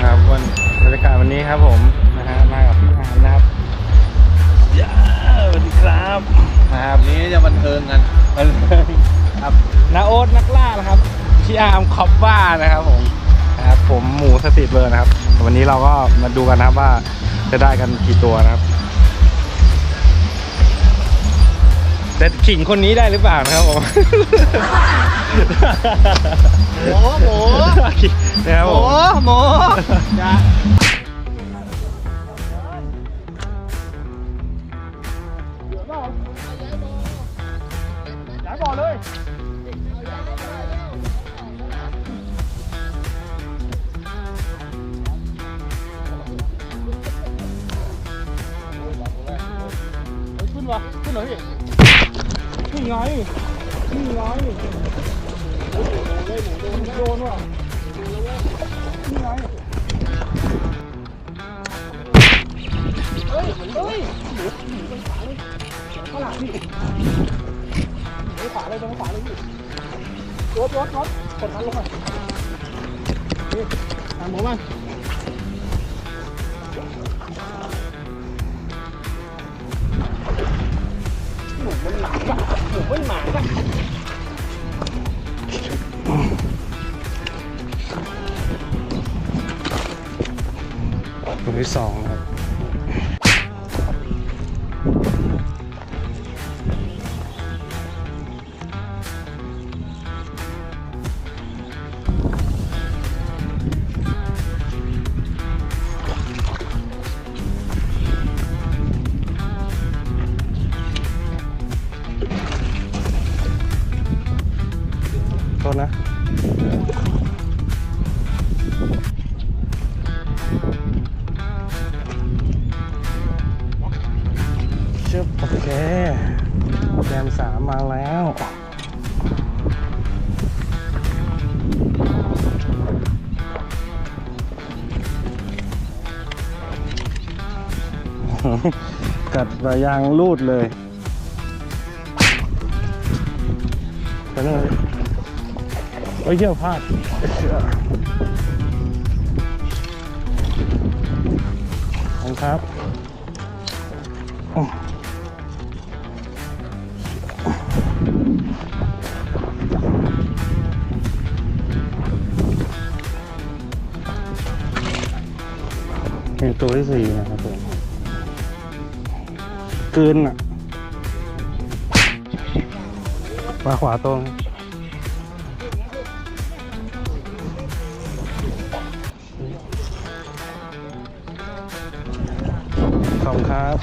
ครับวันบรรยากาศวันนี้ครับผมนะฮะมากับพี่อามนะครับย่าสวัสดีครับนะครับนี้จะบันเทิงกันมันครับนาโอ๊ตนักล่านะครับพี่อาร์มคอปบ้านะครับผมนะครับผมหมูสตรีทเบอร์นะครับ วันนี้เราก็มาดูกันนะครับว่าจะได้กันกี่ตัวนะครับ แต่ขิงคนนี้ได้หรือเปล่านะครับผมหมูหมูนะครับหผมูมหมูย้ายบ่อเลยขึ้นวะขึ้นหน่อยพี่ นี่ไงนี่ไงโดนว่ะนี่ไงเฮ้ยเฮ้ยข้างหลังพี่ไปขวาเลยไปขวาเลยพี่รถรถรถกดทันลงไปนี่ตามผมมา ตัวที่สองครับ โทษนะชึบโอเคแดมสามมาแล้วกัดระยางรูดเลยไปเลย อ้ยเยี่ยวพลาดอขอบครับเป็นตัวที่สี่นะครับผมกลืนอะมาขวาตรง อบคุณครับ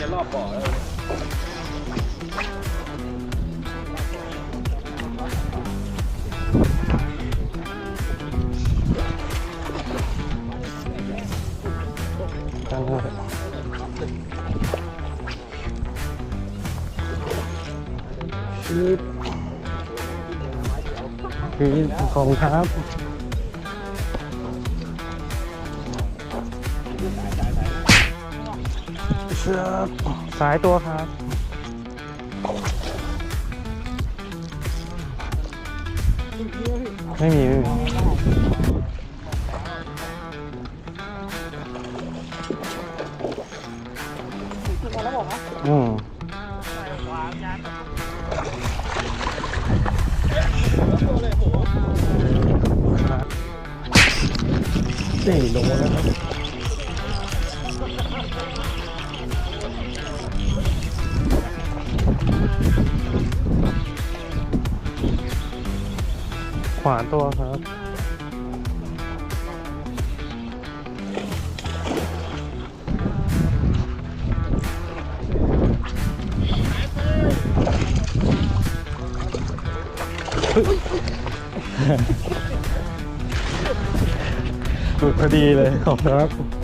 จะรอบบ่อแล้ว กันเลยชีพชีพของครับเชือกสายตัวครับไม่มีไม่มี อืมสี่โลแล้วครับขวาตัวครับ หลุดพอดีเลยขอบคุณครับ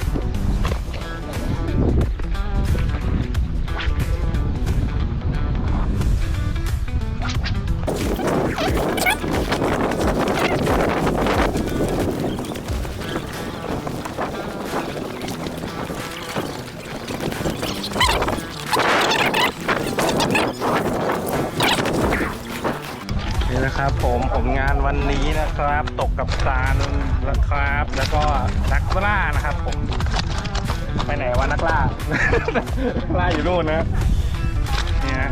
ผมงานวันนี้นะครับ ตกกับซานนะครับ แล้วก็นักล่านะครับผมไปไหนวะนักล่า ล่าอยู่นู่นนะเนี่ยฮะ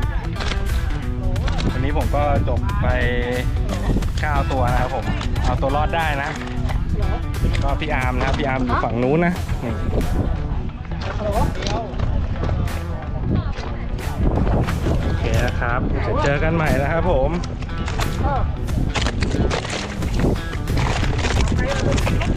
วันนี้ผมก็จบไป 9 ตัวนะครับผม เอาตัวรอดได้นะ ก็พี่อาร์มนะพี่อาร์มอยู่ฝั่งนู้นนะนี่โอเคนะครับเดี๋ยวเจอกันใหม่นะครับผม Okay, let's go.